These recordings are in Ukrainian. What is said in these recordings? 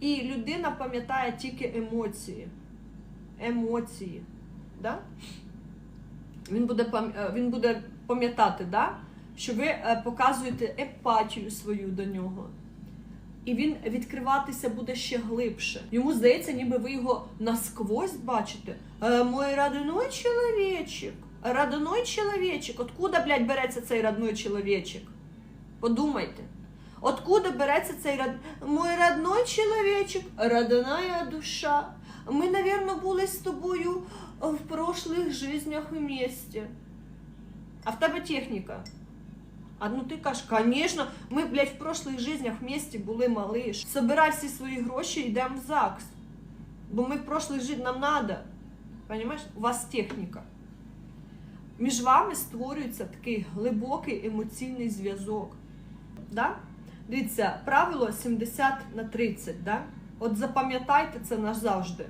І людина пам'ятає тільки емоції. Емоції. Да? Він буде, е, він буде пам'ятати, да? що ви е, показуєте емпатію свою до нього. І він відкриватися буде ще глибше. Йому здається, ніби ви його насквозь бачите. Е, мой родной чоловічик. Родной чоловічик. Откуда, блядь, береться цей родной чоловічик? Подумайте. Откуда береться цей род... мой родной чоловічик, родная душа. Ми, навірно, були з тобою в прошлих жизнях вместе. А в тебе техніка. А ну ти кажеш, звісно, ми, блядь, в прошлих жизнях вместе були малиш. Собирай всі свої гроші, і йдемо в ЗАГС. Бо ми в прошлих жизнях нам надо. Понимаєш? У вас техніка. Між вами створюється такий глибокий емоційний зв'язок. Да? Дивіться, правило 70 на 30. Да? От запам'ятайте це назавжди.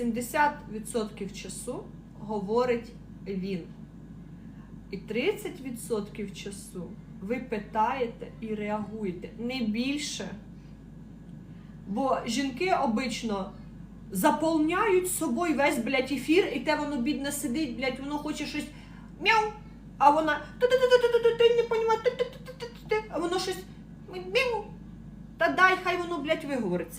70% часу говорить він. І 30% часу ви питаєте і реагуєте. Не більше. Бо жінки обично заповняють собою весь, блядь, ефір, і те воно бідне сидить, блядь, воно хоче щось мяу, а вона ти-ти-ти-ти-ти-ти, не Та дай, хай воно, блядь, виговориться.